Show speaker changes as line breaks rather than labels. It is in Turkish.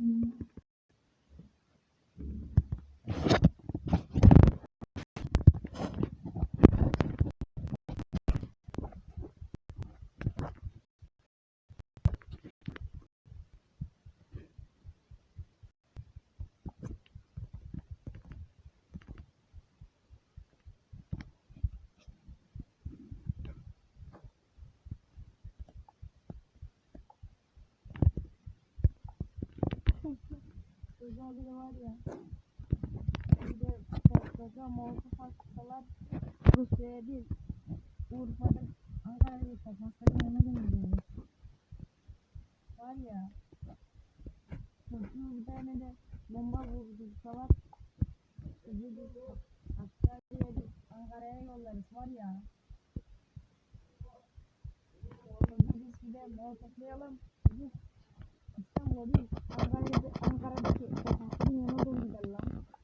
嗯 çocuğa bile var ya. Bir de çocuğa molotof atsalar Rusya'ya değil. Urfa'da Ankara'ya kapatsak yemedim mi? Var ya. Çocuğu bir tane de bomba vurdursalar çocuğu biz değil Ankara'ya yollarız var ya. Çocuğu biz bir de molotoflayalım. Biz İstanbul'a değil Ankara'ya na cara.